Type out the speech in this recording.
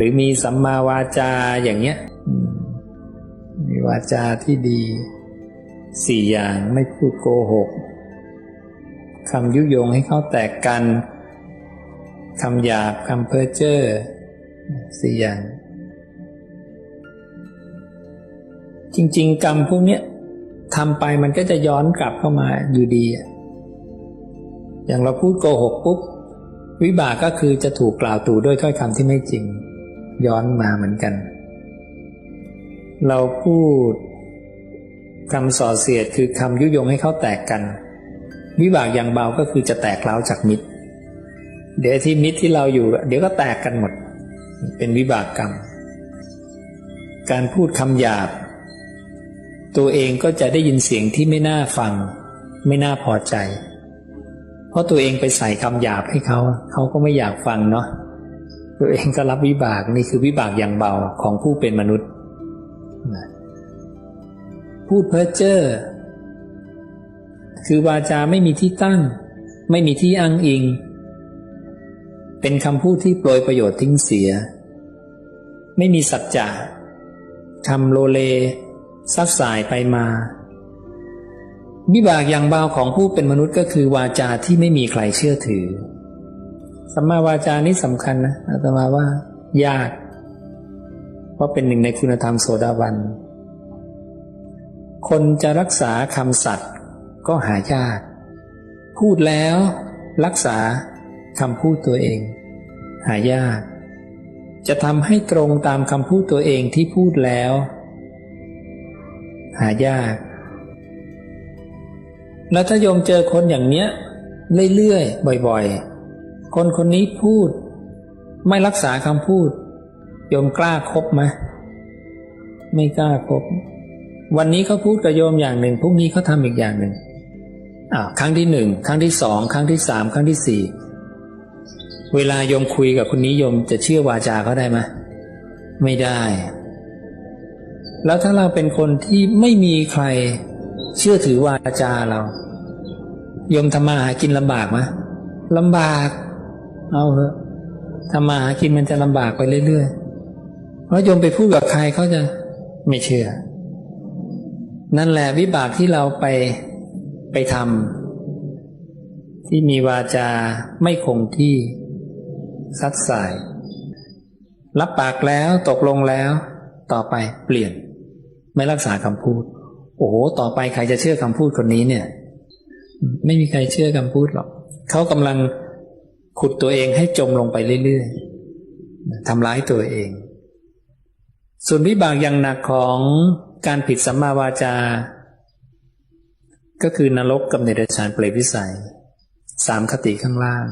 หรือมีสัมมาวาจาอย่างเงี้ยมีวาจาที่ดีสี่อย่างไม่พูดโกหกคำยุยงให้เขาแตกกันคำหยาบคำเพ้อเจ้อสี่อย่าง จริง ๆ กรรมพวกเนี้ยทำไปมันก็จะย้อนกลับเข้ามาอยู่ดีอะอย่างเราพูดโกหกปุ๊บ วิบากก็คือจะถูกกล่าวตู่ด้วยถ้อยคำที่ไม่จริง ย้อนมาเหมือนกัน เราพูดคำส่อเสียดคือคำยุยงให้เขาแตกกัน วิบากอย่างเบาก็คือจะแตกเล้าวจากมิตร เดี๋ยวที่มิตรที่เราอยู่ เดี๋ยวก็แตกกันหมด เป็นวิบากกรรม การพูดคำหยาบ ตัวเองก็จะได้ยินเสียงที่ไม่น่าฟัง ไม่น่าพอใจ เพราะตัวเองไปใส่คำหยาบให้เขา เขาก็ไม่อยากฟังเนาะ ตัวเองก็รับวิบากนี่คือวิบากอย่างเบาของผู้เป็นมนุษย์ พูดเพ้อเจ้อคือวาจาไม่มีที่ตั้ง ไม่มีที่อ้างอิง เป็นคำพูดที่โปรยประโยชน์ทิ้งเสีย ไม่มีสัจจะคำโลเลซัดสายไปมา วิบากอย่างเบาของผู้เป็นมนุษย์ก็คือวาจาที่ไม่มีใครเชื่อถือ สัมมาวาจานี่สำคัญนะอาตมาว่ายาก เพราะเป็นหนึ่งในคุณธรรมโสดาบัน คนจะรักษาคำสัตย์ก็หายาก พูดแล้วรักษาคำพูดตัวเอง หายาก จะทำให้ตรงตามคำพูดตัวเองที่พูดแล้ว หายาก แล้วถ้าโยมเจอคนอย่างเนี้ยเรื่อยๆบ่อย ๆ คนคนนี้พูด ไม่รักษาคำพูดโยมกล้าคบไหมไม่กล้าคบ วันนี้เขาพูดกับโยมอย่างหนึ่งพรุ่งนี้เขาทำอีกอย่างหนึ่งอ่าครั้งที่หนึ่งครั้งที่สองครั้งที่สามครั้งที่สี่เวลาโยมคุยกับคนนี้โยมจะเชื่อวาจาเขาได้ไหมไม่ได้ แล้วถ้าเราเป็นคนที่ไม่มีใครเชื่อถือวาจาเราโยมทำมาหากินลำบากไหมลำบาก เอาเถอะทำมาหากินมันจะลำบากไปเรื่อยๆเพราะโยมไปพูดกับใครเขาจะไม่เชื่อ นั่นแหละวิบากที่เราไปไปทำที่มีวาจาไม่คงที่ซัดสาย รับปากแล้วตกลงแล้ว ต่อไปเปลี่ยน ไม่รักษาคำพูด โอ้โห ต่อไปใครจะเชื่อคำพูดคนนี้เนี่ย ไม่มีใครเชื่อคำพูดหรอกเขากำลัง ขุดตัวเองให้จมลงไปเรื่อยๆทำร้ายตัวเอง ส่วนวิบากอย่างหนักของการผิดสัมมาวาจา ก็คือนรกกับเนรชานเปรตวิสัย สามคติข้างล่าง